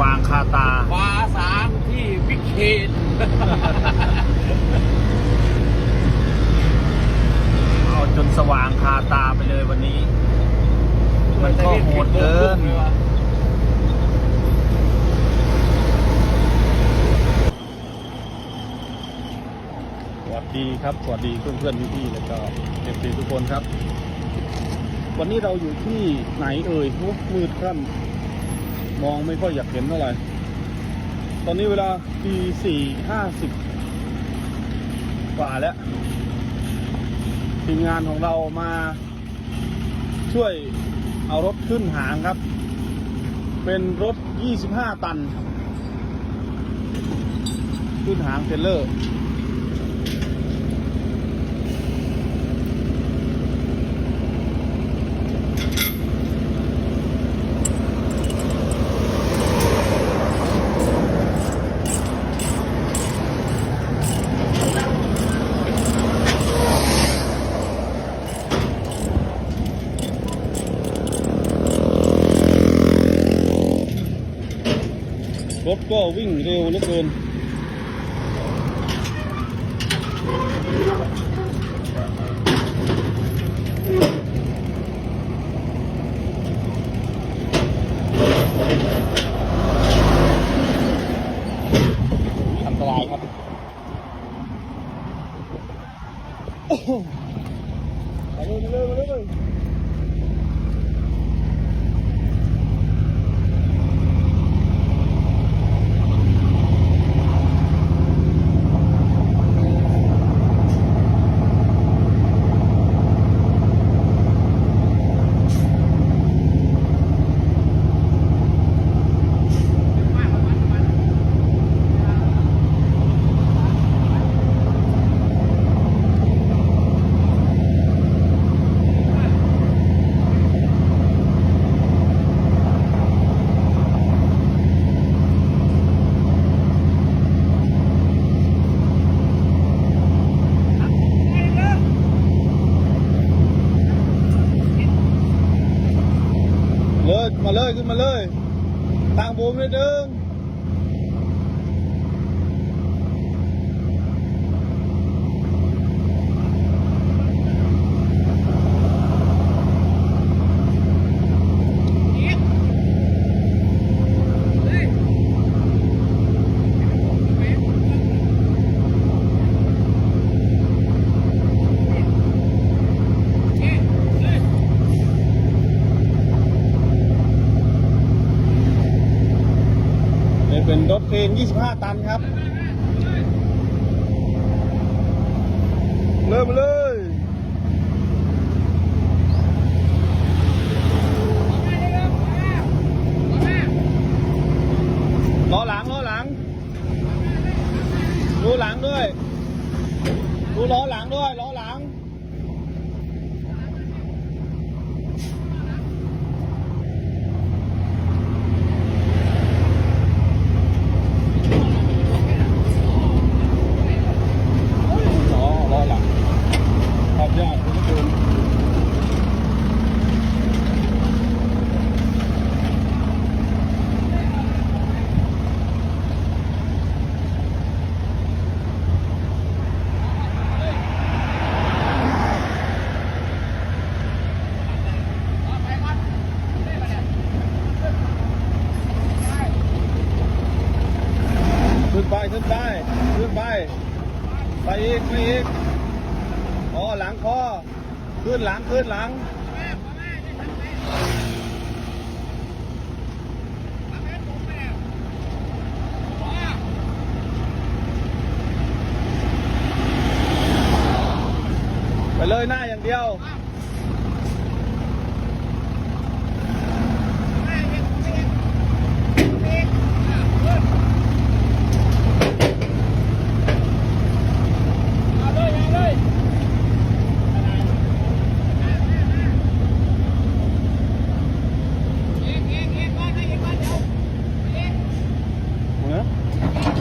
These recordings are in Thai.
ว่างคาตา ฟ้าสางที่วิกเคนเอาจนสว่างคาตาไปเลยวันนี้ มันก็โหดเกินสวัสดีครับ สวัสดีเพื่อนเพื่อนๆพี่ๆแล้วก็เอฟซีทุกคนครับ วันนี้เราอยู่ที่ไหนเอ่ยโอ้มืดค่ำ มองไม่ค่อยอยากเห็นเท่าไหร่ ตอนนี้เวลาตีสี่ห้าสิบกว่าแล้ว ทีมงานของเรามาช่วยเอารถขึ้นหางครับ เป็นรถ 25 ตัน ขึ้นหางเทรลเลอร์ รถก็วิ่งเร็วเหลือเกินอันตรายครับโอ้โหมาเลยมาเลยมาเลย เลยมาเลยขึ้นมาเลย ผมนิดนึงนี่ เป็นรถเครน25 ตันครับ เริ่มเลยล้อหลังล้อหลัง ดูหลังด้วย ดูล้อหลังด้วยล้อหลัง ล้อล้อหลังขอบยากคุณผู้ชมขึ้นไปขึ้นไปขึ้นไป ไปอีกไปอีกคอหลังคอขึ้นหลังขึ้นหลัง ไปเลยหน้าอย่างเดียว เหรอ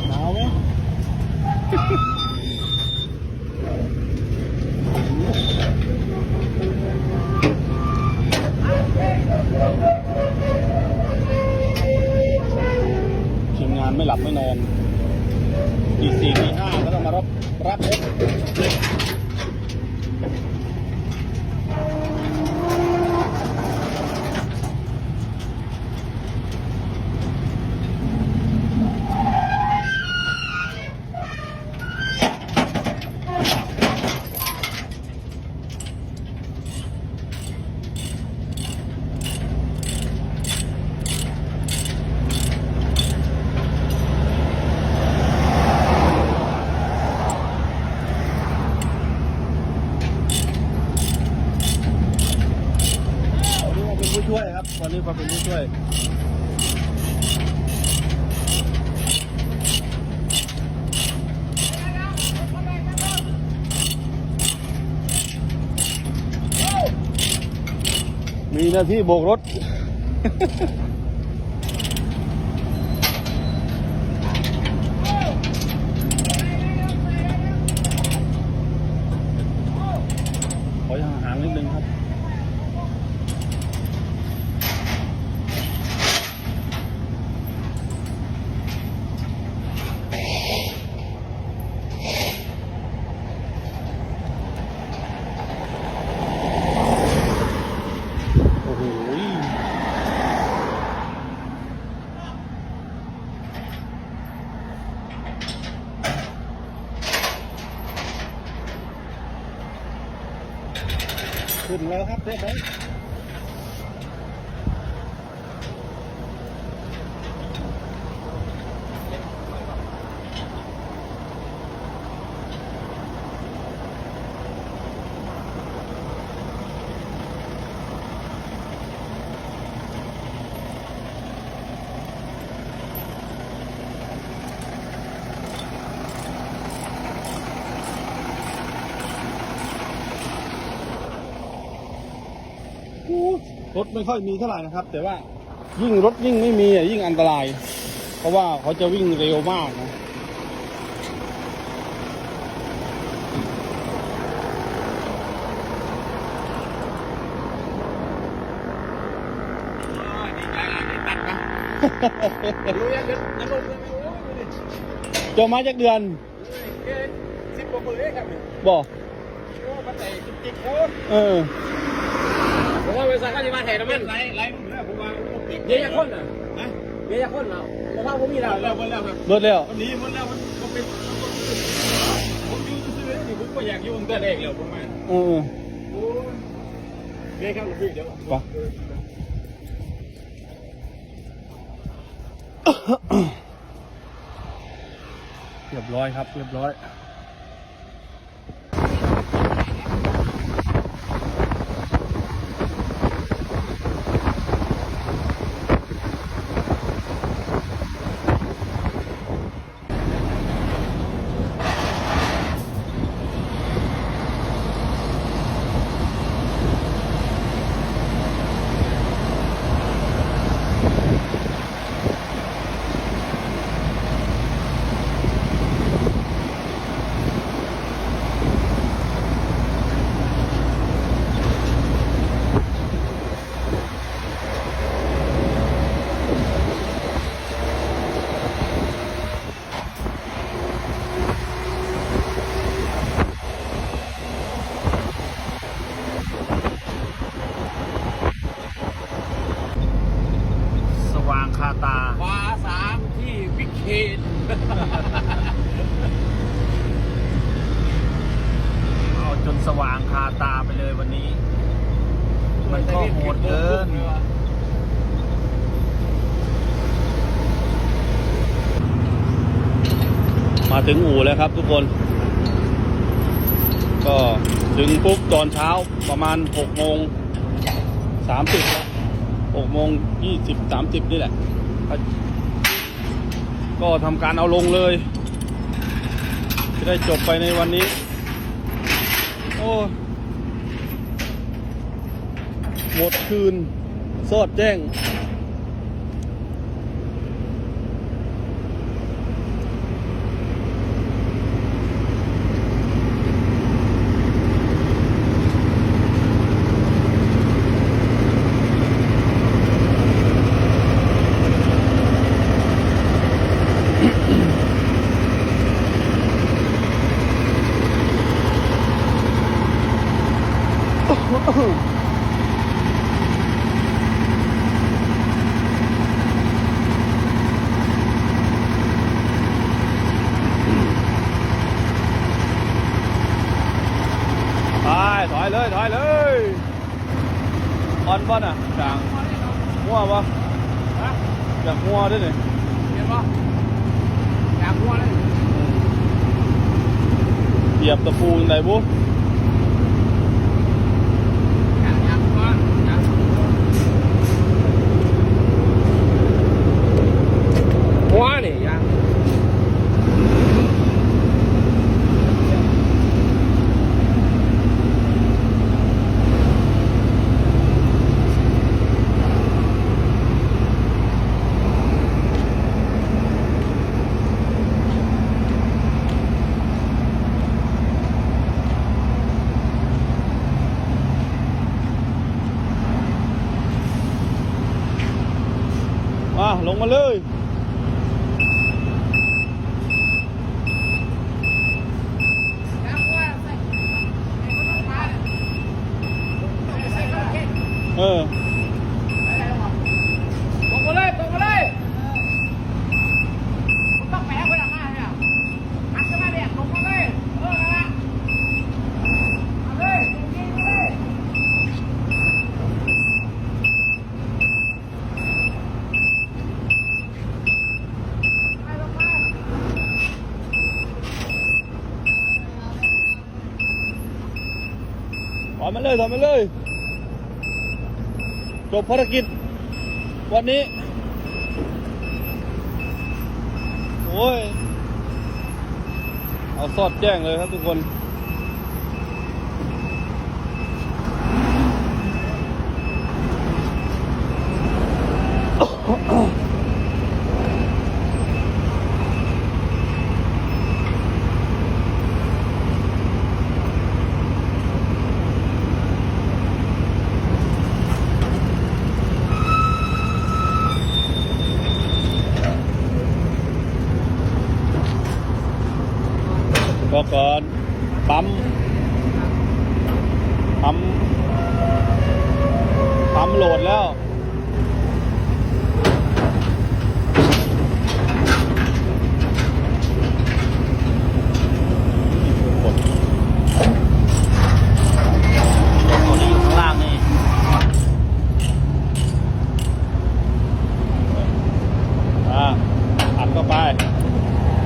หนาวไหม ไม่หลับไม่นอนตีสี่ตีห้าก็ต้องมารับรับรถวันนี้มาเป็นผู้ช่วยครับวัน นี้มาเป็นผู้ช่วยมีหน้าที่โบกรถ ขอห่างๆนิดนึงครับ โอ้โห ขึ้น แล้วครับเรียบร้อย รถไม่ค่อยมีเท่าไหร่นะครับ แต่ว่ายิ่งรถยิ่งไม่มีอะยิ่งอันตราย เพราะว่าเขาจะวิ่งเร็วมากนะรู้ยังยังยังลงยังไม่รู้เลยจะมาจากเดือนสิบกว่าคนเลยครับบอกโอ้มาแต่จิ๊กจิ๊กโคตรเออ ผมว่าบริษัทก็จะมาแทนน้ำมันไล่ไล่ผมแล้วผมว่าเยอะคนอะนะเยอะคนเราเพราะว่าผมมีเราแล้วหมดแล้วครับรถแล้ววันนี้หมดแล้วมันก็เป็นผมอยู่ซื้อๆนี่ผมก็อยากอยู่ตั้งแต่เด็กแล้วประมาณเออโอ้ยเดี๋ยวครับพี่เดี๋ยวไปเรียบร้อยครับเรียบร้อย สว่างคาตา ฟ้าสามที่วิกเคน เอาจนสว่างคาตาไปเลยวันนี้ มันก็โหดเกิ น มาถึงอู่แล้วครับทุกคน ก็ถึงปุ๊บตอนเช้าประมาณหกโมงสามสิบหกโมงยี่สิบสามสิบนี่แหละ ก็ทำการเอาลงเลย จะได้จบไปในวันนี้ โอ้ย หมดคืน สอดแจ้ง บ่ น่ะจางหัวบ่อยากหัวด้วยนี่เห็นปะอยากหัวเลยเหยียบตะปูยังไงบุ อยากอยากหัวอยากหัวนี่อยาก มาลงมาเลย อยากหัวใส่ไอ้คนต้องมาเนี่ยใส่ข้าวเก็บ เออ ตรงมาเลยตรงมาเลยผมต้องแปะไว้หลังมาเนี่ยอัดขึ้นมาเนี่ยตรงมาเลย เออนั่นแหละเอาเลยตรงนี้เลย ไปลงมา ถ อยมาเลยถอยมาเลยจบภารกิจ วันนี้ โอ้ย เอาสอดแจ้งเลยครับทุกคน ก็ก่อนปั๊มปั๊มปั๊มโหลดแล้วคนคนที่อยู่ข้างล่างนี่อ่าอัดเข้าไป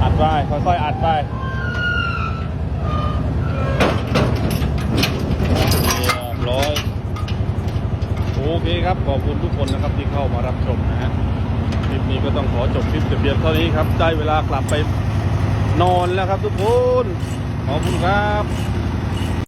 อัดไป ค่อยๆ อัดไป เรียบร้อย โอเคครับ ขอบคุณทุกคนนะครับที่เข้ามารับชมนะฮะคลิปนี้ก็ต้องขอจบคลิปแต่เพียงเท่านี้ครับ ได้เวลากลับไปนอนแล้วครับทุกคน ขอบคุณครับ